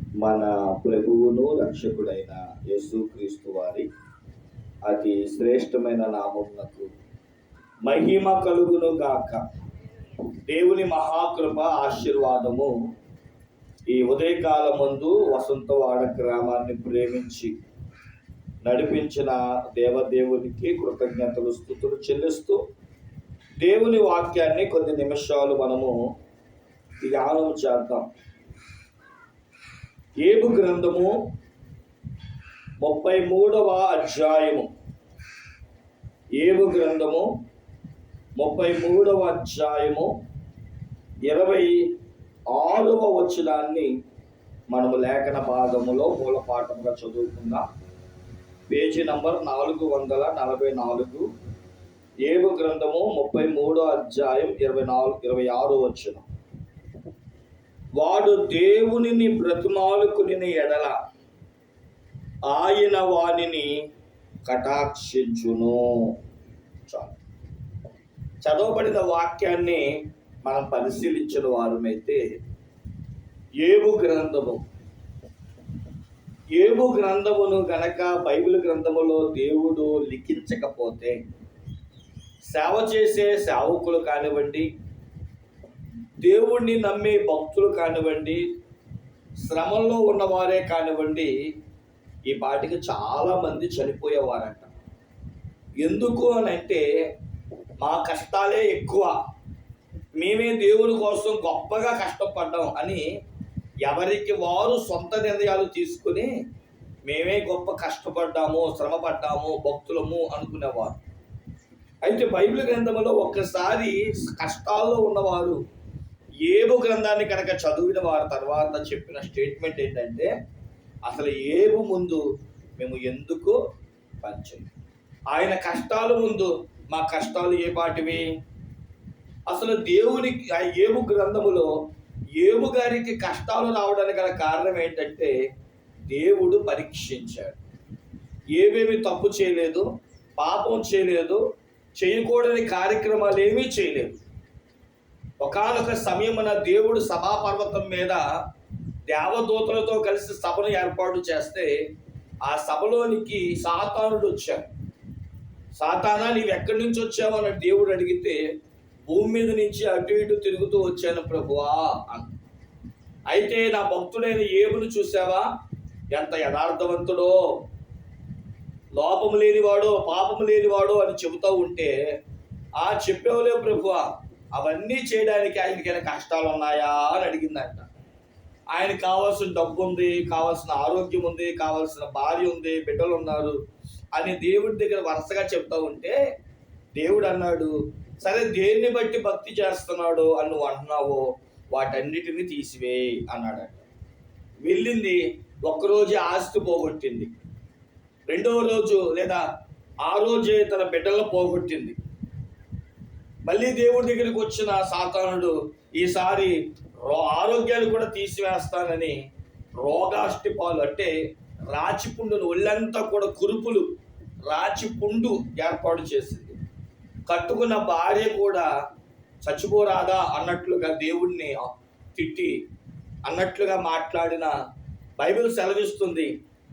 మన ప్రభువును రక్షకుడైన యేసుక్రీస్తు వారి అతి శ్రేష్టమైన నామమునకు మహిమ కలుగును గాక. దేవుని మహాకృప ఆశీర్వాదము ఈ ఉదయకాల ముందు వసంతవాడ గ్రామాన్ని ప్రేమించి నడిపించిన దేవదేవునికి కృతజ్ఞతలు స్థుతులు చెల్లిస్తూ దేవుని వాక్యాన్ని కొద్ది నిమిషాలు మనము ధ్యానం చేద్దాం. ఏబు గ్రంథము ముప్పై మూడవ అధ్యాయము. ఏబు గ్రంథము ముప్పై మూడవ అధ్యాయము ఇరవై ఆరవ వచనాన్ని మనము లేఖన భాగములో మూలపాఠంగా చదువుకుందాం. పేజీ నంబర్ నాలుగు వందల నలభై నాలుగు. ఏబు గ్రంథము ముప్పై మూడో అధ్యాయం ఇరవై నాలుగు ఇరవై ఆరు వచనం. వాడు దేవునిని బ్రతిమాలుకుని ఎడల ఆయన వాణిని కటాక్షించును. చాలు. చదవబడిన వాక్యాన్ని మనం పరిశీలించిన వారమైతే ఏబు గ్రంథము. ఏబు గ్రంథమును గనక బైబిల్ గ్రంథములో దేవుడు లిఖించకపోతే సేవ చేసే సేవకులు కానివ్వండి దేవుణ్ణి నమ్మే భక్తులు కానివ్వండి శ్రమంలో ఉన్నవారే కానివ్వండి ఈ పాటికి చాలా మంది చనిపోయేవారంట. ఎందుకు అని అంటే మా కష్టాలే ఎక్కువ. మేమే దేవుని కోసం గొప్పగా కష్టపడ్డాం అని ఎవరికి వారు సొంత నిర్ణయాలు తీసుకుని మేమే గొప్ప కష్టపడ్డాము శ్రమ పడ్డాము భక్తులము అనుకునేవారు. అయితే బైబిల్ గ్రంథంలో ఒక్కసారి కష్టాల్లో ఉన్నవారు ఏబు గ్రంథాన్ని కనుక చదివిన వారి తర్వాత చెప్పిన స్టేట్మెంట్ ఏంటంటే అసలు ఏబు ముందు మేము ఎందుకు పంచం? ఆయన కష్టాల ముందు మా కష్టాలు ఏ పాటివి? అసలు దేవుని ఆ ఏబు గ్రంథములో ఏబు గారికి కష్టాలు రావడానికి గల కారణం ఏంటంటే దేవుడు పరీక్షించాడు. ఏమేమి తప్పు చేయలేదు పాపం చేయలేదు చేయకూడని కార్యక్రమాలు ఏమీ చేయలేదు. ఒకనొక సమయమున దేవుడు సభాపర్వతం మీద దేవదూతలతో కలిసి సభను ఏర్పాటు చేస్తే ఆ సభలోనికి సాతానుడు వచ్చాడు. సాతానా నీవు ఎక్కడి నుంచి వచ్చావు? అని దేవుడు అడిగితే భూమి మీద నుంచి అటు ఇటు తిరుగుతూ వచ్చాను ప్రభువా అయితే నా భక్తుడైన ఏమును చూసావా ఎంత యథార్థవంతుడో లోపము లేనివాడో పాపము లేనివాడో అని చెబుతూ ఉంటే ఆ చెప్పేవలే ప్రభువా అవన్నీ చేయడానికి ఆయనకైనా కష్టాలు ఉన్నాయా అని అడిగిందంట. ఆయన కావాల్సిన డబ్బు ఉంది కావాల్సిన ఆరోగ్యం ఉంది కావాల్సిన భార్య ఉంది బిడ్డలు ఉన్నారు అని దేవుడి దగ్గర వరుసగా చెప్తా ఉంటే దేవుడు అన్నాడు సరే దేన్ని బట్టి భక్తి చేస్తున్నాడు అని నువ్వు అంటున్నావో వాటన్నిటిని తీసివేయి అన్నాడట. వెళ్ళింది ఒక్కరోజే ఆస్తి పోగొట్టింది. రెండవ రోజు లేదా ఆ రోజే తన బిడ్డలను పోగొట్టింది. మళ్ళీ దేవుడి దగ్గరికి వచ్చిన సాతానుడు ఈసారి రో ఆరోగ్యాలు కూడా తీసివేస్తానని రోగాష్టి పాలు అంటే రాచిపుండును ఒళ్ళంతా కూడా కురుపులు రాచిపుండు ఏర్పాటు చేసింది. కట్టుకున్న భార్య కూడా చచ్చిపోరాదా అన్నట్లుగా దేవుణ్ణి తిట్టి అన్నట్లుగా మాట్లాడిన బైబిల్ సెలవిస్తుంది.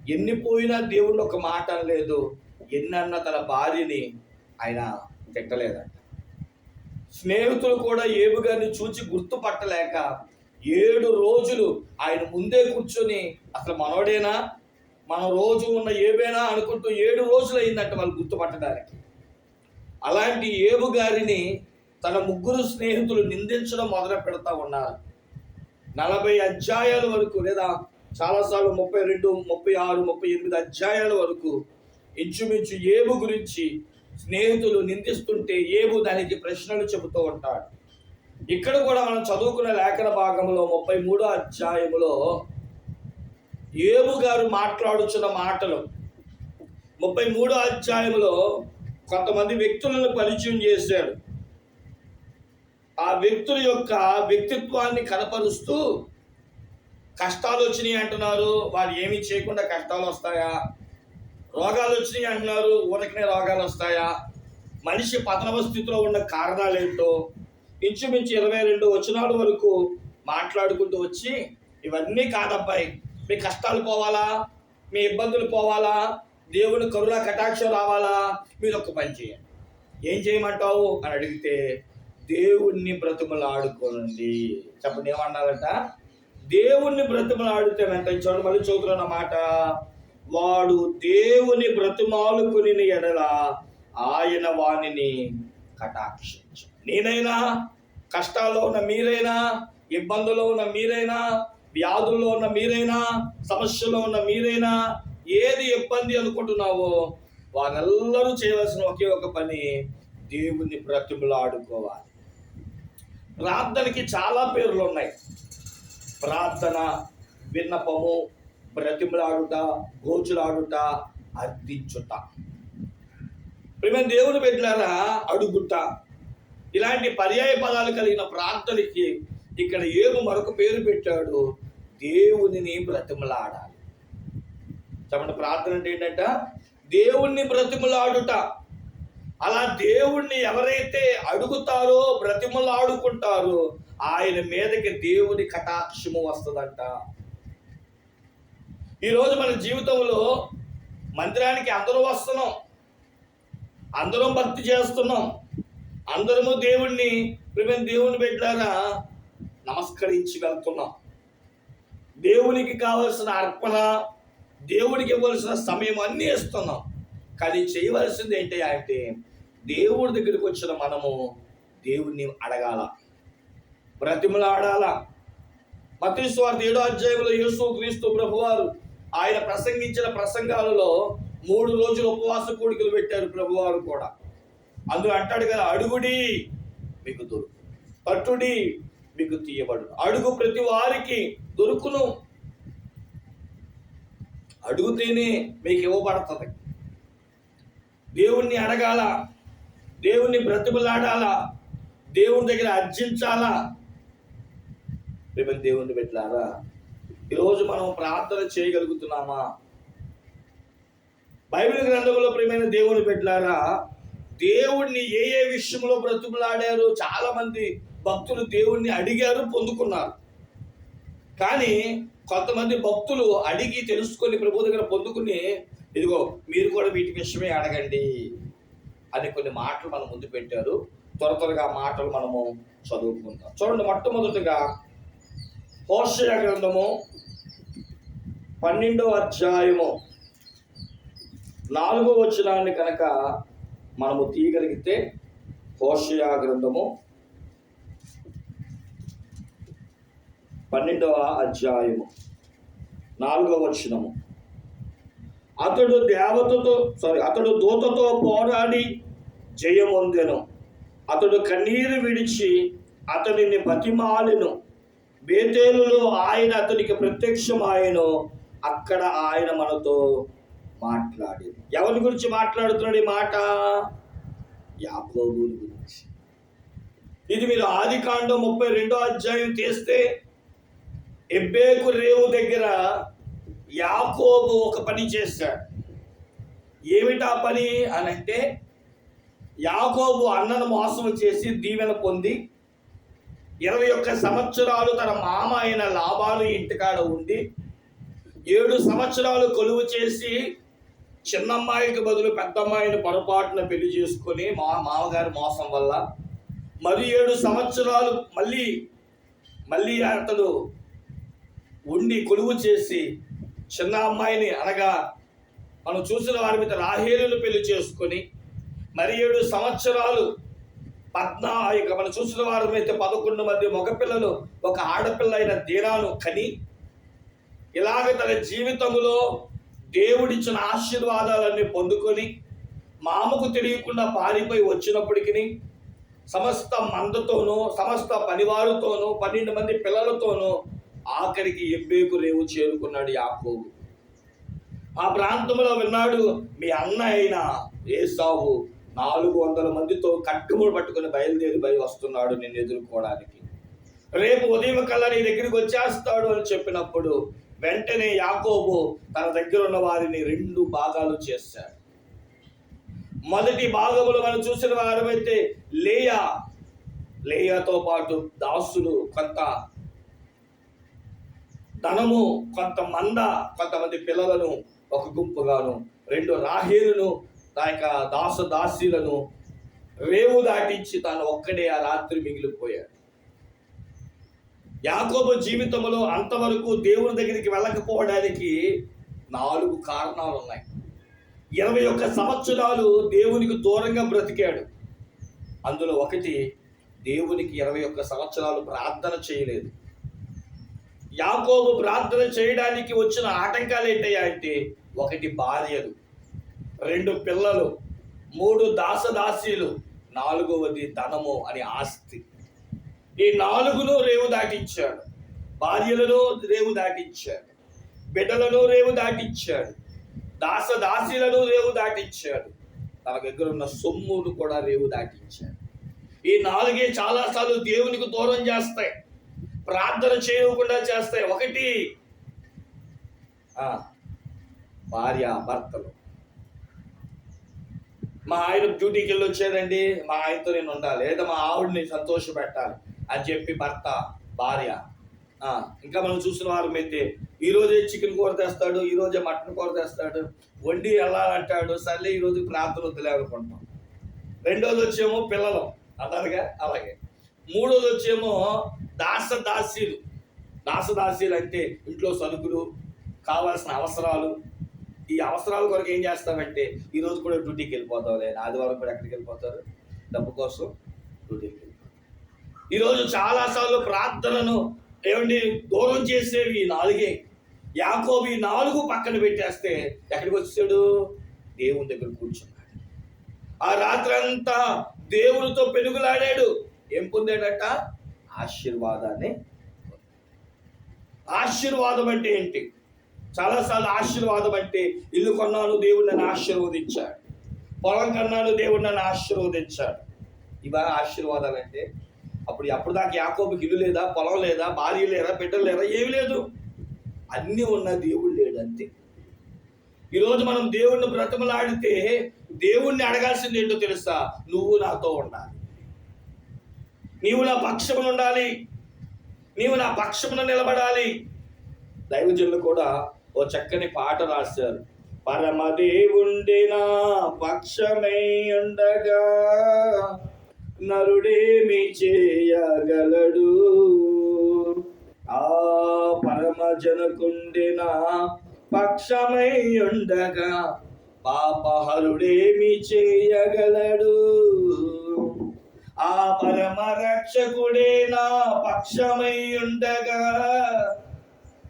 ఎన్ని పోయినా దేవుణ్ణి ఒక మాట అనలేదు. ఎన్నన్న తన భార్యని ఆయన తిట్టలేదంట. స్నేహితులు కూడా ఏబు గారిని చూచి గుర్తుపట్టలేక ఏడు రోజులు ఆయన ముందే కూర్చొని అసలు మనోడేనా? మనం రోజు ఉన్న ఏబేనా అనుకుంటూ ఏడు రోజులు అయిందంట వాళ్ళు గుర్తుపట్టడానికి. అలాంటి ఏబు గారిని తన ముగ్గురు స్నేహితులు నిందించడం మొదలు పెడతా ఉన్నారు. నలభై అధ్యాయాల వరకు లేదా చాలాసార్లు ముప్పై రెండు ముప్పై ఆరు ముప్పై ఎనిమిది అధ్యాయాల వరకు ఇంచుమించు ఏబు గురించి స్నేహితులు నిందిస్తుంటే ఏబు దానికి ప్రశ్నలు చెబుతూ ఉంటాడు. ఇక్కడ కూడా మనం చదువుకున్న లేఖన భాగంలో ముప్పై మూడో అధ్యాయములో ఏబు గారు మాట్లాడుచున్న మాటలు. ముప్పై మూడో అధ్యాయంలో కొంతమంది వ్యక్తులను పరిచయం చేశాడు. ఆ వ్యక్తుల యొక్క వ్యక్తిత్వాన్ని కనపరుస్తూ కష్టాలు వచ్చినాయి అంటున్నారు. వారు ఏమీ చేయకుండా కష్టాలు వస్తాయా? రోగాలు వచ్చినాయి అంటున్నారు. ఊరకనే రోగాలు వస్తాయా? మనిషి పతనవ స్థితిలో ఉన్న కారణాలు ఏంటో ఇంచుమించు ఇరవై రెండు వచనాల వరకు మాట్లాడుకుంటూ వచ్చి ఇవన్నీ కాదబ్బాయి మీ కష్టాలు పోవాలా? మీ ఇబ్బందులు పోవాలా? దేవుని కరుణ కటాక్షం రావాలా? మీరు ఒక పని చేయండి. ఏం చేయమంటావు? అని అడిగితే దేవుణ్ణి బ్రతుములాడుకోనండి చెప్పండి ఏమన్నారంట? దేవుణ్ణి బ్రతుములు ఆడుతానంట చూడండి మళ్ళీ చదువుతున్న మాట. వాడు దేవుని బ్రతిమాలుకుని ఎడల ఆయన వాణిని కటాక్షించు. నేనైనా కష్టాల్లో ఉన్న మీరైనా ఇబ్బందుల్లో ఉన్న మీరైనా వ్యాధుల్లో ఉన్న మీరైనా సమస్యలో ఉన్న మీరైనా ఏది ఇబ్బంది అనుకుంటున్నావో వారెల్లరూ చేయవలసిన ఒకే ఒక పని దేవుని ప్రతిమలాడుకోవాలి ప్రార్థనకి చాలా పేర్లు ఉన్నాయి ప్రార్థన విన్నపము బ్రతిమలాడుట గోచులాడుట అర్థించుట ప్రేమ దేవుని పెట్టారా అడుగుట ఇలాంటి పర్యాయ పదాలు కలిగిన ప్రార్థనకి ఇక్కడ ఏమి మరొక పేరు పెట్టాడు. దేవునిని బ్రతిమలాడాలి. చెప్పండి ప్రార్థన అంటే ఏంటంట? దేవుణ్ణి బ్రతిమలాడుట. అలా దేవుణ్ణి ఎవరైతే అడుగుతారో బ్రతిమలాడుకుంటారో ఆయన మీదకి దేవుని కటాక్షము వస్తుందంట. ఈరోజు మన జీవితంలో మందిరానికి అందరూ వస్తున్నాం. అందరం భక్తి చేస్తున్నాం. అందరము దేవుణ్ణి ప్రేమ దేవుని పెట్టారా నమస్కరించి వెళ్తున్నాం. దేవునికి కావలసిన అర్పణ దేవుడికి ఇవ్వాల్సిన సమయం అన్నీ ఇస్తున్నాం. కానీ చేయవలసింది ఏంటి అంటే దేవుడి దగ్గరికి వచ్చిన మనము దేవుణ్ణి అడగాల. బ్రతిమలాడాల. మతీశ్వార్త ఏడో అధ్యాయంలో యేసు క్రీస్తు ప్రభువారు ఆయన ప్రసంగించిన ప్రసంగాలలో మూడు రోజులు ఉపవాస కోడికలు పెట్టారు ప్రభువారు కూడా. అందులో అంటాడు కదా అడుగుడి మీకు దొరుకు పట్టుడి మీకు తీయబడు అడుగు ప్రతి వారికి దొరుకును. అడుగుతేనే మీకు ఇవ్వబడుతుంది. దేవుణ్ణి అడగాల దేవుణ్ణి బ్రతిమలాడాలా దేవుని దగ్గర అర్జించాలా. రేపు దేవుణ్ణి పెట్టారా? ఈరోజు మనం ప్రార్థన చేయగలుగుతున్నామా? బైబిల్ గ్రంథంలో ప్రియమైన దేవుని పెట్టారా దేవుణ్ణి ఏ ఏ విషయంలో బ్రతుకులాడారు? చాలా మంది భక్తులు దేవుణ్ణి అడిగారు పొందుకున్నారు. కానీ కొంతమంది భక్తులు అడిగి తెలుసుకొని ప్రభు దగ్గర పొందుకుని ఇదిగో మీరు కూడా వీటి విషయమే అడగండి అని కొన్ని మాటలు మన ముందు పెట్టారు. త్వర త్వరగా మాటలు మనము చదువుకుంటాం చూడండి మొట్టమొదటిగా హోషయ గ్రంథము పన్నెండవ అధ్యాయము. నాలుగో వచనాన్ని కనుక మనము తీయగలిగితే హోషయ గ్రంథము పన్నెండవ అధ్యాయము నాలుగవ వచనము. అతడు దేవతతో సారీ అతడు దూతతో పోరాడి జయమొందెను. అతడు కన్నీరు విడిచి అతడిని బతిమాలెను. బేతేలులో ఆయన అతనికి ప్రత్యక్షమాయను అక్కడ ఆయన మనతో మాట్లాడి ఎవరి గురించి మాట్లాడుతున్నాడు ఈ మాట? యాకోబుని గురించి. ఇది మీరు ఆది కాండం ముప్పై రెండో అధ్యాయం తీస్తే ఎబ్బేకు రేవు దగ్గర యాకోబు ఒక పని చేశాడు. ఏమిటా పని? అని అంటే యాకోబు అన్నను మోసం చేసి దీవెన పొంది ఇరవై ఒక్క సంవత్సరాలు తన మామ అయిన లాభాలు ఇంటికాడ ఉండి ఏడు సంవత్సరాలు కొలువు చేసి చిన్నమ్మాయికి బదులు పెద్దమ్మాయిని పొరపాటున పెళ్ళి చేసుకొని మా మామగారి మోసం వల్ల మరి ఏడు సంవత్సరాలు మళ్ళీ మళ్ళీ అతడు ఉండి కొలువు చేసి చిన్న అమ్మాయిని అనగా మనం చూసిన వారి మీద రాహేలును పెళ్ళి చేసుకొని మరి ఏడు సంవత్సరాలు పద్నా ఇక మనం చూసిన వారం అయితే పదకొండు మంది మగపిల్లలు ఒక ఆడపిల్ల అయిన దీనాను కని ఇలాగ తన జీవితంలో దేవుడిచ్చిన ఆశీర్వాదాలన్నీ పొందుకొని మామకు తెలియకుండా పారిపోయి వచ్చినప్పటికీ సమస్త మందతోనూ సమస్త పనివారుతోనూ పన్నెండు మంది పిల్లలతోనూ ఆఖరికి ఎబ్బేకు రేవు చేరుకున్నాడు యాకోబు. ఆ ప్రాంతంలో విన్నాడు మీ అన్న అయిన ఏసావు నాలుగు వందల మందితో కట్టుముడు పట్టుకుని బయలుదేరి బయలు వస్తున్నాడు నిన్ను ఎదుర్కోవడానికి. రేపు ఉదయం కల్లా నీ దగ్గరికి వచ్చేస్తాడు అని చెప్పినప్పుడు వెంటనే యాకోబు తన దగ్గర ఉన్న వారిని రెండు భాగాలు చేశాడు. మొదటి భాగములు మనం చూసిన వారమైతే లేయా. లేయాతో పాటు దాసులు కొంత ధనము కొంత మంద కొంతమంది పిల్లలను ఒక గుంపుగాను రెండు రాహేలును నా యొక్క దాస దాసీలను రేవు దాటించి తాను ఒక్కడే ఆ రాత్రి మిగిలిపోయాడు. యాకోబు జీవితంలో అంతవరకు దేవుని దగ్గరికి వెళ్ళకపోవడానికి నాలుగు కారణాలు ఉన్నాయి. ఇరవై ఒక్క సంవత్సరాలు దేవునికి దూరంగా బ్రతికాడు. అందులో ఒకటి దేవునికి ఇరవై ఒక్క సంవత్సరాలు ప్రార్థన చేయలేదు. యాకోబు ప్రార్థన చేయడానికి వచ్చిన ఆటంకాలు ఏంటయ్యా అంటే ఒకటి భార్యలు. రెండు పిల్లలు మూడు దాసదాసీలు నాలుగవది ధనము అని ఆస్తి. ఈ నాలుగును రేవు దాటించాడు. భార్యలను రేవు దాటించాడు. బిడ్డలను రేవు దాటించాడు. దాసదాసీలను రేవు దాటించాడు. తన దగ్గర ఉన్న సొమ్మును కూడా రేవు దాటించాడు. ఈ నాలుగే చాలాసార్లు దేవునికి దూరం చేస్తాయి. ప్రార్థన చేయకుండా చేస్తాయి. ఒకటి భార్య భర్తలు. మా ఆయన డ్యూటీకి వెళ్ళి వచ్చాడండి మా ఆయనతో నేను ఉండాలి. లేదా మా ఆవిడని సంతోష పెట్టాలి అని చెప్పి భర్త భార్య. ఇంకా మనం చూసిన వారం అయితే ఈరోజే చికెన్ కూర తెస్తాడు ఈరోజే మటన్ కూర తెస్తాడు వండి వెళ్ళాలంటాడు. సర్లే ఈరోజు ప్రార్థన వద్దులే అనుకుంటాం. రెండోది వచ్చేమో పిల్లలు. అన్నారుగా? అలాగే. మూడోది వచ్చేమో దాసదాసీలు. దాసదాసీలు అంటే ఇంట్లో సరుకులు కావాల్సిన అవసరాలు ఈ అవసరాల కొరకు ఏం చేస్తామంటే ఈ రోజు కూడా డ్యూటీకి వెళ్ళిపోతావులే ఆదివారం కూడా ఎక్కడికి వెళ్ళిపోతారు? డబ్బు కోసం డ్యూటీకి వెళ్ళిపోతారు ఈరోజు చాలాసార్లు ప్రార్థనను ఏమండి దూరం చేసేవి నాలుగే. యాకోబి నాలుగు పక్కన పెట్టేస్తే ఎక్కడికి వచ్చాడు దేవుని దగ్గర కూర్చున్నాడు. ఆ రాత్రంతా దేవునితో పెనుగులాడాడు. ఏం పొందాడట? ఆశీర్వాదాన్ని ఆశీర్వాదం అంటే ఏంటి? చాలాసార్లు ఆశీర్వాదం అంటే ఇల్లు కొన్నాను దేవుడు నన్ను ఆశీర్వదించాడు. పొలం కన్నాను దేవుడు నన్ను ఆశీర్వదించాడు. ఇవా ఆశీర్వాదాలు అంటే అప్పుడు అప్పుడు దాకా యాకోబుకి ఇల్లు లేదా పొలం లేదా భార్య లేదా బిడ్డలు లేదా ఏమి లేదు. అన్నీ ఉన్న దేవుడు లేడు అంతే. ఈరోజు మనం దేవుణ్ణి బ్రతమలాడితే దేవుణ్ణి అడగాల్సింది ఏంటో తెలుసా? నువ్వు నాతో ఉండాలి. నీవు నా పక్షమున ఉండాలి. నీవు నా పక్షమున నిలబడాలి. దైవజనులు కూడా ఓ చక్కని పాట రాశారు. పరమదేవుండి నా పక్షమై ఉండగా నరుడేమి చేయగలడు? ఆ పరమజనకుండిన పక్షమై ఉండగా పాపహరుడేమి చేయగలడు? ఆ పరమ రక్షకుడే నా పక్షమై ఉండగా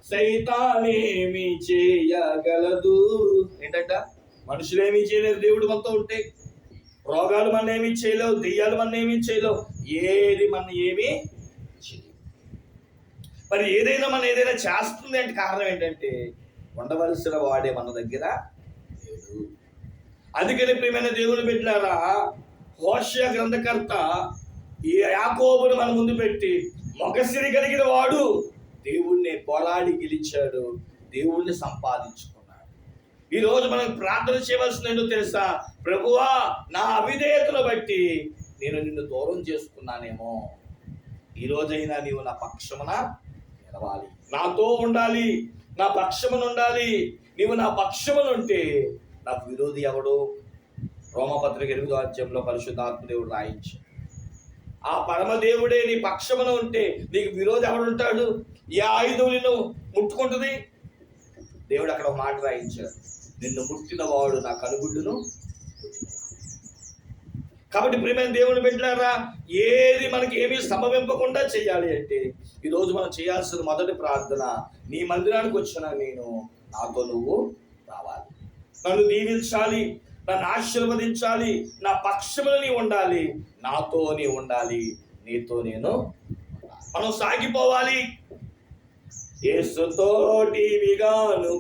సైతానేమి చేయగలదు. ఏంటంట? మనుషులేమీ చేయలేదు. దేవుడు మనతో ఉంటే రోగాలు మన ఏమీ చేయలేవు దెయ్యాలు మన ఏమీ చేయలేవు ఏది మన ఏమీ మరి ఏదైనా మన ఏదైనా చేస్తుంది అంటే కారణం ఏంటంటే ఉండవలసిన వాడే మన దగ్గర లేడు అందుకని ప్రియమైన దేవుని పెట్టినారా హోషయ గ్రంథకర్త ఈ యాకోబును మన ముందు పెట్టి మొగసిరి కలిగిన వాడు. దేవుణ్ణి పోలాడి గెలిచాడు దేవుణ్ణి సంపాదించుకున్నాడు. ఈరోజు మనం ప్రార్థన చేయవలసింది ఏంటో తెలుసా? ప్రభువా నా అవిధేయతను బట్టి నేను నిన్ను దూరం చేసుకున్నానేమో. ఈరోజైనా నీవు నా పక్షమున నిలవాలి. నాతో ఉండాలి నా పక్షమును ఉండాలి. నీవు నా పక్షమునుంటే నాకు విరోధి ఎవడు? రోమపత్రిక ఎనిమిదో అధ్యాయంలో పరిశుద్ధాత్మదేవుడు రాయించాడు. ఆ పరమదేవుడే నీ పక్షమున ఉంటే నీకు విరోధి ఎవడు ఉంటాడు? ఏ ఆయుధం నిన్ను ముట్టుకుంటుంది? దేవుడు అక్కడ ఒక మాట రాయించాడు. నిన్ను ముట్టిన వాడు నా కనుగుడ్డును కాబట్టి ప్రేమైన దేవుని పెట్టారా ఏది మనకి ఏమీ సంభవింపకుండా చేయాలి అంటే ఈరోజు మనం చేయాల్సిన మొదటి ప్రార్థన నీ మందిరానికి వచ్చిన నేను నాతో నువ్వు రావాలి. నన్ను దీవించాలి. నన్ను ఆశీర్వదించాలి నా పక్షములు నీ ఉండాలి నాతో నీ ఉండాలి నీతో నేను మనం సాగిపోవాలి. యేసుతోటి విగాను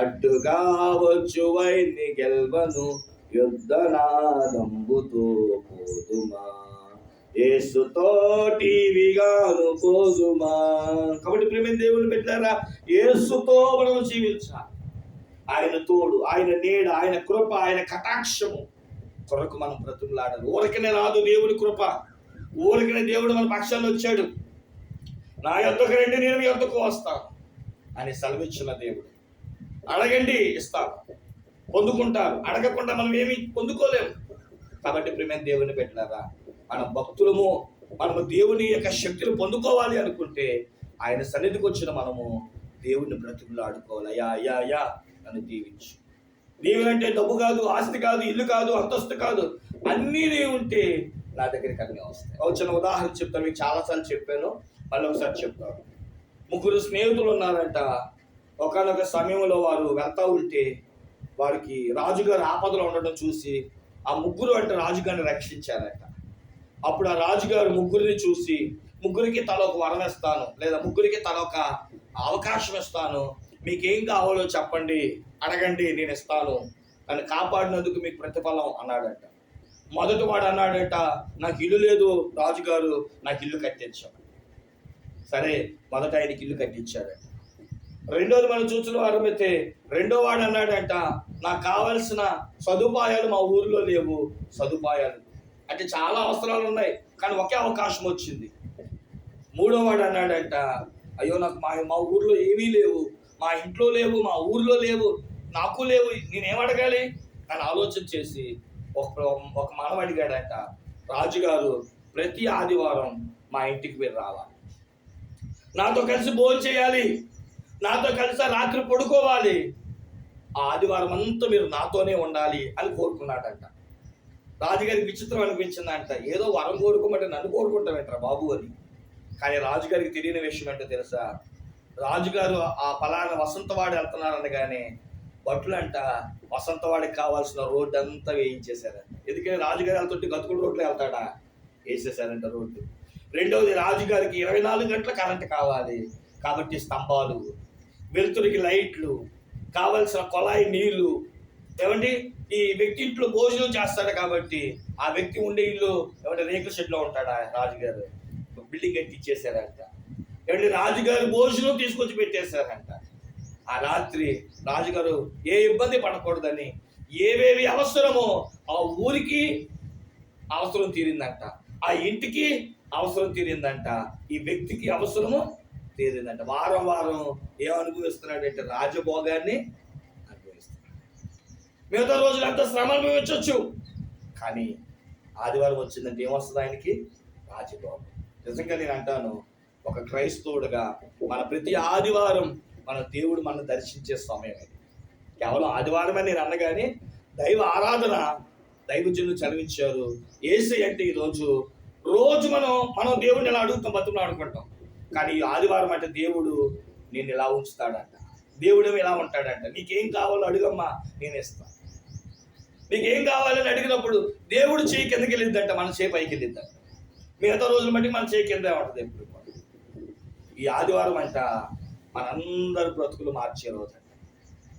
అడ్డుగా వచ్చు వైని గెల్వను యుద్ధనాదంబుతో పోదుమా? యేసుతోటి విగాను పోదుమా కాబట్టి ప్రేమ దేవుని పెట్టారా ఏసుతో మనం జీవించాలి. ఆయన తోడు ఆయన నీడ ఆయన కృప ఆయన కటాక్షము కొరకు మనం బ్రతుకులాడాలి. ఊరికనే రాదు దేవుని కృప. ఊరికనే దేవుడు మన పక్షాన్ని వచ్చాడు. నా యొద్దకు రండి నేను మీ యొద్దకు వస్తాను అని సెలవిచ్చిన దేవుడు. అడగండి ఇస్తాను. పొందుకుంటారు. అడగకుండా మనం ఏమి పొందుకోలేము కాబట్టి ప్రేమ దేవుని పెట్టినారా మన భక్తులము మనము దేవుని యొక్క శక్తిని పొందుకోవాలి అనుకుంటే ఆయన సన్నిధికి వచ్చిన మనము దేవుని బ్రతుకులు ఆడుకోవాలి. యా యా యా నన్ను దీవించు. నీవంటే డబ్బు కాదు ఆస్తి కాదు ఇల్లు కాదు అంతస్తు కాదు అన్నీ ఉంటే నా దగ్గరికి అన్నీ వస్తాయి. ఒక చిన్న ఉదాహరణ చెప్తాను మీకు చాలాసార్లు చెప్పాను మళ్ళీ ఒకసారి చెప్తాను. ముగ్గురు స్నేహితులు ఉన్నారంట. ఒకనొక సమయంలో వారు వెళ్తా ఉంటే వారికి రాజుగారు ఆపదలో ఉండడం చూసి ఆ ముగ్గురు అంటే రాజుగారిని రక్షించారట. అప్పుడు ఆ రాజుగారు ముగ్గురిని చూసి ముగ్గురికి తల ఒక వరం ఇస్తాను లేదా ముగ్గురికి తల ఒక అవకాశం ఇస్తాను మీకేం కావాలో చెప్పండి అడగండి నేను ఇస్తాను. నన్ను కాపాడినందుకు మీకు ప్రతిఫలం అన్నాడట. మొదటి వాడు అన్నాడట నాకు ఇల్లు లేదు రాజుగారు నాకు ఇల్లు కట్టించాడు సరే మొదట ఆయనకి ఇల్లు కట్టించాడట. రెండోది మనం చూసిన వారమైతే రెండో వాడు అన్నాడంట నాకు కావలసిన సదుపాయాలు మా ఊరిలో లేవు సదుపాయాలు. అంటే చాలా అవసరాలు ఉన్నాయి కానీ ఒకే అవకాశం వచ్చింది. మూడో వాడు అన్నాడంట అయ్యో నాకు మా మా ఊర్లో ఏమీ లేవు మా ఇంట్లో లేవు మా ఊర్లో లేవు నాకు లేవు నేనేం అడగాలి? అని ఆలోచన చేసి ఒక ఒక మనం అడిగాడంట రాజుగారు ప్రతి ఆదివారం మా ఇంటికి మీరు రావాలి. నాతో కలిసి భోజనం చేయాలి. నాతో కలిసి రాత్రి పడుకోవాలి. ఆ ఆదివారం అంతా మీరు నాతోనే ఉండాలి అని కోరుకున్నాడంట. రాజుగారికి విచిత్రం అనిపించిందంట. ఏదో వరం కోరుకోమంటే నన్ను కోరుకుంటామేంట్రా బాబు అని. కానీ రాజుగారికి తెలియని విషయం ఏంటో తెలుసా? రాజుగారు ఆ పలానా వసంతవాడు వెళ్తున్నారనగానే భటులు అంట వసంతవాడికి కావాల్సిన రోడ్డు అంతా వేయించేశారంట ఎందుకని రాజుగారు వెళ్తుంటే గతుకుడు రోడ్లు వెళ్తాడా? వేసేసారంట రోడ్డు. రెండవది రాజుగారికి ఇరవై నాలుగు గంటల కరెంట్ కావాలి. కాబట్టి స్తంభాలు వెలుతురికి లైట్లు కావలసిన కొలాయి నీళ్ళు. ఏమంటే ఈ వ్యక్తి ఇంట్లో భోజనం చేస్తాడు కాబట్టి ఆ వ్యక్తి ఉండే ఇల్లు ఏమంటే రేకుల షెడ్లో ఉంటాడా రాజుగారు? బిల్డింగ్ కట్టి ఇచ్చేసారంట వెళ్ళి రాజుగారు భోజనం తీసుకొచ్చి పెట్టేశారంట. ఆ రాత్రి రాజుగారు ఏ ఇబ్బంది పడకూడదని ఏవేవి అవసరమో ఆ ఊరికి అవసరం తీరిందంట. ఆ ఇంటికి అవసరం తీరిందంట. ఈ వ్యక్తికి అవసరము తీరిందంట. వారం వారం ఏం అనుభవిస్తున్నాడంటే రాజభోగాన్ని అనుభవిస్తున్నాడు. మిగతా రోజులంతా శ్రమ అనుభవించవచ్చు కానీ ఆదివారం వచ్చిందంటే ఏమొస్తుంది ఆయనకి? రాజభోగం. నిజంగా నేను అంటాను ఒక క్రైస్తవుడుగా మన ప్రతి ఆదివారం మన దేవుడు మన దర్శించే సమయం ఇది. కేవలం ఆదివారం అని నేను అన్నగానే దైవ ఆరాధన దైవజనులు చదివించారు. ఏసీ అంటే ఈరోజు రోజు మనం మనం దేవుడిని ఎలా అడుగుతాం బతుకులు అనుకుంటాం. కానీ ఈ ఆదివారం అంటే దేవుడు నేను ఇలా ఉంచుతాడంట? దేవుడు ఎలా ఉంటాడంట? నీకేం కావాలో అడుగమ్మా నేను ఇస్తాను నీకేం కావాలని అడిగినప్పుడు దేవుడు చేయి కిందకి వెళ్ళిద్దంట మన చేయి పైకి వెళ్ళిద్దంట మిగతా రోజులు బట్టి మన చేయి కింద ఉంటుంది ఎప్పుడు ఈ ఆదివారం అంట మనందరి బ్రతుకులు మార్చే రోజు అంట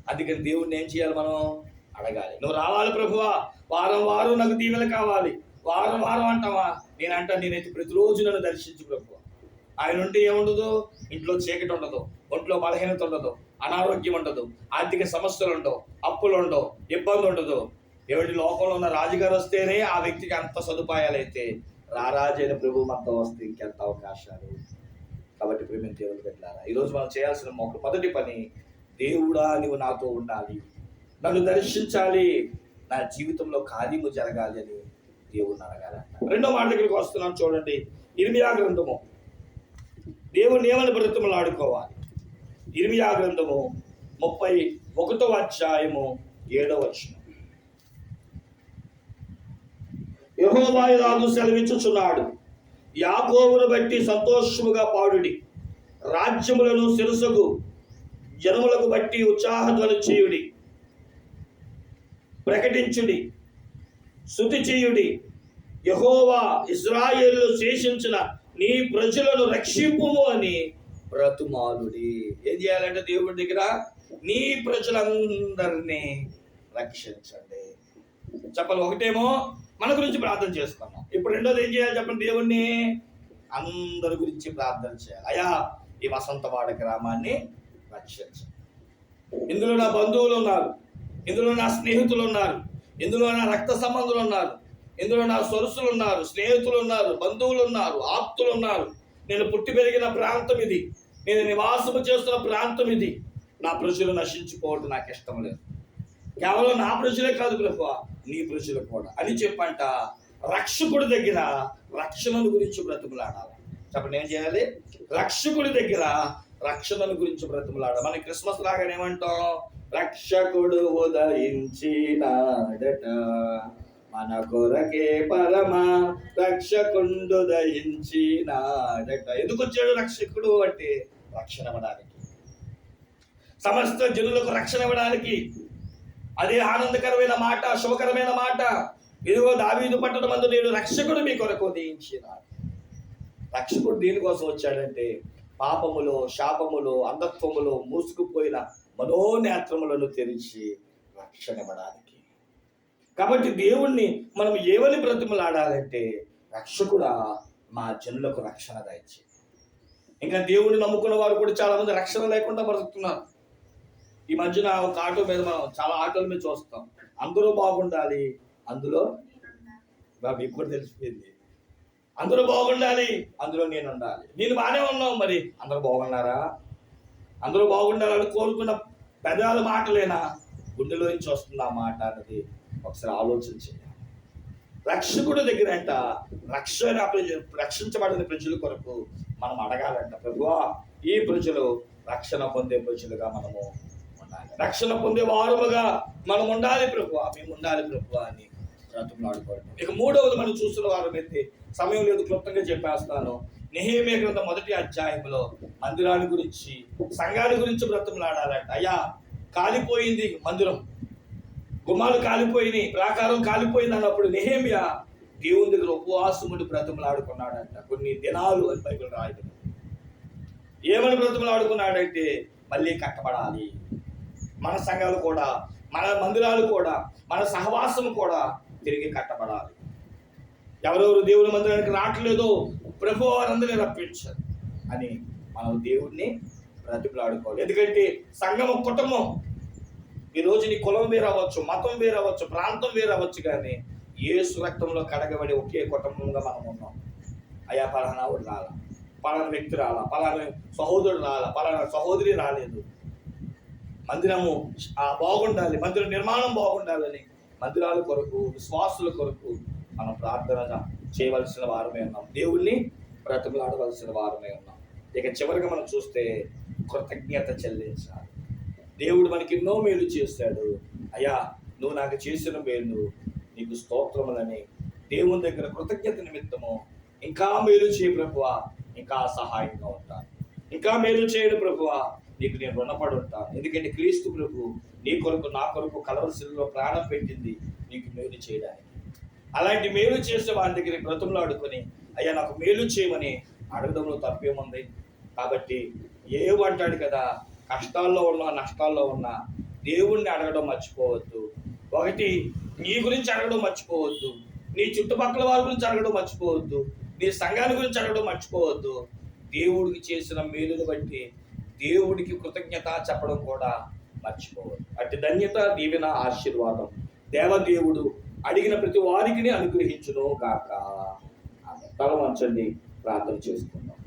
అందుకని దేవుడిని ఏం చేయాలి మనం? అడగాలి. నువ్వు రావాలి ప్రభువా. వారం వారం నాకు దీవెలు కావాలి. వారం వారం అంటావా? నేను నేనైతే ప్రతిరోజు నన్ను దర్శించు ప్రభు ఆయన ఉంటే ఏముండదు? ఇంట్లో చీకటి ఉండదు. ఒంట్లో బలహీనత ఉండదు. అనారోగ్యం ఉండదు. ఆర్థిక సమస్యలు ఉండవు. అప్పులు ఉండవు. ఇబ్బంది ఉండదు. ఎవరి లోకంలో ఉన్న రాజుగారు వస్తేనే ఆ వ్యక్తికి అంత సదుపాయాలు అయితే. రారాజైన ప్రభు మనతో వస్తే ఇంకెంత అవకాశాలు? కాబట్టి ప్రేమ దేవుడు పెట్టారా ఈరోజు మనం చేయాల్సిన ఒక మొదటి పని దేవుడా నువ్వు నాతో ఉండాలి. నన్ను దర్శించాలి. నా జీవితంలో కార్యము జరగాలి అని దేవుడిని అడగాల రెండో మాట దగ్గరికి వస్తున్నాం చూడండి. ఇర్మియా గ్రంథము. దేవుని ఏమని బ్రతుములు ఆడుకోవాలి. ఇర్మియా గ్రంథము ముప్పై ఒకటో అధ్యాయము ఏడవ వచనం. యహోవాయురాజు సెలవిచ్చుచున్నాడు. యాకోబును బట్టి సంతోషముగా పాడుడి. రాజ్యములను శిరసకు జనములకు బట్టి ఉత్సాహధ్వని చేయుడి. ప్రకటించుడి. శృతి చేయుడి. యహోవా ఇజ్రాయేలు శేషించిన నీ ప్రజలను రక్షింపుము అని బ్రతుమాలుడి ఏం చేయాలంటే దేవుడి దగ్గర నీ ప్రజలందరినీ రక్షించండి. చెప్పాలి ఒకటేమో మన గురించి ప్రార్థన చేసుకున్నాం ఇప్పుడు రెండోది ఏం చేయాలి చెప్పండి దేవుణ్ణి? అందరి గురించి ప్రార్థన చేయాలి. అయా ఈ వసంతవాడ గ్రామాన్ని రక్షించండి ఇందులో నా బంధువులు ఉన్నారు. ఇందులో నా స్నేహితులు ఉన్నారు. ఇందులో నా రక్త సంబంధులు ఉన్నారు. ఇందులో నా సొరుసులు ఉన్నారు. స్నేహితులు ఉన్నారు బంధువులు ఉన్నారు ఆప్తులు ఉన్నారు. నేను పుట్టి పెరిగిన ప్రాంతం ఇది. నేను నివాసము చేస్తున్న ప్రాంతం ఇది. నా ప్రజలు నశించుకోవడం నాకు ఇష్టం లేదు. కేవలం నా ప్రజలే కాదు ప్రభు. నీ ప్రజలు కూడా. అని చెప్పంట రక్షకుడి దగ్గర రక్షణను గురించి బ్రతుకులాడాలి. చెప్పండి ఏం చేయాలి? రక్షకుడి దగ్గర రక్షణను గురించి బ్రతుకులాడాలి. మనకి క్రిస్మస్ లాగా ఏమంటాం? రక్షకుడు ఉదయించినాడట. మన కొరకే పరమ రక్షకుండు దయించినాడట ఎందుకు వచ్చాడు రక్షకుడు అంటే రక్షణ ఇవ్వడానికి. సమస్త జనులకు రక్షణ ఇవ్వడానికి. అదే ఆనందకరమైన మాట శుభకరమైన మాట. ఇదిగో దావీదు పట్టణ మందు నేడు రక్షకుడు మీ కొరకు ఉదయించినాడు రక్షకుడు దేనికోసం వచ్చాడంటే పాపములో శాపములో అంధత్వములో మూసుకుపోయిన మనోనేత్రములను తెరిచి రక్షణ ఇవ్వడానికి కాబట్టి దేవుణ్ణి మనం ఏమని బ్రతిమలాడాలంటే రక్షకుడా మా జనులకు రక్షణ దయచి ఇంకా దేవుణ్ణి నమ్ముకున్న వారు కూడా చాలామంది రక్షణ లేకుండా బ్రతుకుతున్నారు. ఈ మధ్యన ఒక ఆటో మీద మనం చాలా ఆటోల మీద చూస్తాం. అందరూ బాగుండాలి. అందులో మీకు కూడా తెలిసిపోయింది. అందరూ బాగుండాలి. అందులో నేను ఉండాలి. నేను బాగానే ఉన్నావు మరి. అందరూ బాగున్నారా? అందరూ బాగుండాలని కోరుకున్న పెదాల మాటలేనా? గుండెలో నుంచి మాట అన్నది ఒకసారి ఆలోచన చేయాలి. రక్షకుడి దగ్గర అంట రక్షణ రక్షించబడిన ప్రజల కొరకు మనం అడగాలంట. ప్రభువా ఈ ప్రజలు రక్షణ పొందే ప్రజలుగా మనము రక్షణ పొందే వారులుగా మనం ఉండాలి ప్రభువా మేము ఉండాలి ప్రభువా అని బ్రతుకులాడుకోవడం. ఇక మూడవది మనం చూస్తున్న వారం అయితే సమయం లేదు క్లుప్తంగా చెప్పేస్తాను. నెహేమే గ్రంథం మొదటి అధ్యాయంలో మందిరాన్ని గురించి సంఘాన్ని గురించి బ్రతుకులాడాలంట. అయ్యా కాలిపోయింది మందిరం. గుమ్మాలు కాలిపోయినాయి ప్రాకారం కాలిపోయింది అన్నప్పుడు నెహేమియా దేవుని దగ్గర ఉపవాసముడి బ్రతుకులాడుకున్నాడంట. కొన్ని దినాలు అని బైబిల్ రాయడం ఏమని బ్రతుకులాడుకున్నాడంటే మళ్ళీ కట్టబడాలి. మన సంఘాలు కూడా మన మందిరాలు కూడా మన సహవాసం కూడా తిరిగి కట్టబడాలి. ఎవరెవరు దేవుని మందిరానికి రావట్లేదో ప్రభు వారందరినీ రప్పించారు అని మనం దేవుణ్ణి బ్రతికులాడుకోవాలి ఎందుకంటే సంఘము కుటుంబం ఈ నీ కులం వేరవచ్చు మతం వేరవచ్చు ప్రాంతం వేరవచ్చు కానీ ఏసు రక్తంలో కడగబడి ఒకే కుటుంబంగా మనం ఉన్నాం. అయ్యా పలానా వాడు రాలా. పలానా వ్యక్తి రాలా. పలానా సహోదరుడు రాలా. పలానా సహోదరి రాలేదు. మందిరము బాగుండాలి మందిర నిర్మాణం బాగుండాలని మందిరాల కొరకు విశ్వాసుల కొరకు మనం ప్రార్థన చేయవలసిన వారమే ఉన్నాం. దేవుణ్ణి బ్రతుకులాడవలసిన వారమే ఉన్నాం. ఇక చివరిగా మనం చూస్తే కృతజ్ఞత చెల్లించాలి. దేవుడు మనకి ఎన్నో మేలు చేస్తాడు అయ్యా నువ్వు నాకు చేసిన మేలు నీకు స్తోత్రములని దేవుని దగ్గర కృతజ్ఞత నిమిత్తము ఇంకా మేలు చేయ ప్రభువ ఇంకా సహాయంగా ఉంటాను. ఇంకా మేలు చేయడు ప్రభువా నీకు నేను రుణపడి ఉంటాను ఎందుకంటే క్రీస్తు ప్రభు నీ కొరకు నా కొరకు కలవలసిలో ప్రాణం పెట్టింది నీకు మేలు చేయడానికి. అలాంటి మేలు చేసే వారి దగ్గర బ్రతంలో ఆడుకొని అయ్యా నాకు మేలు చేయమని అడగడంలో తప్పేముంది? కాబట్టి ఏమంటాడు కదా కష్టాల్లో ఉన్నా నష్టాల్లో ఉన్నా దేవుణ్ణి అడగడం మర్చిపోవద్దు. ఒకటి నీ గురించి అడగడం మర్చిపోవద్దు. నీ చుట్టుపక్కల వారి గురించి అడగడం మర్చిపోవద్దు. నీ సంఘాన్ని గురించి అడగడం మర్చిపోవద్దు. దేవుడికి చేసిన మేలును బట్టి దేవుడికి కృతజ్ఞత చెప్పడం కూడా మర్చిపోవద్దు. అటు ధన్యత దీవెన ఆశీర్వాదం. దేవదేవుడు అడిగిన ప్రతి వారికి అనుగ్రహించును గాక. తల వంచండి ప్రార్థన చేసుకుందాం.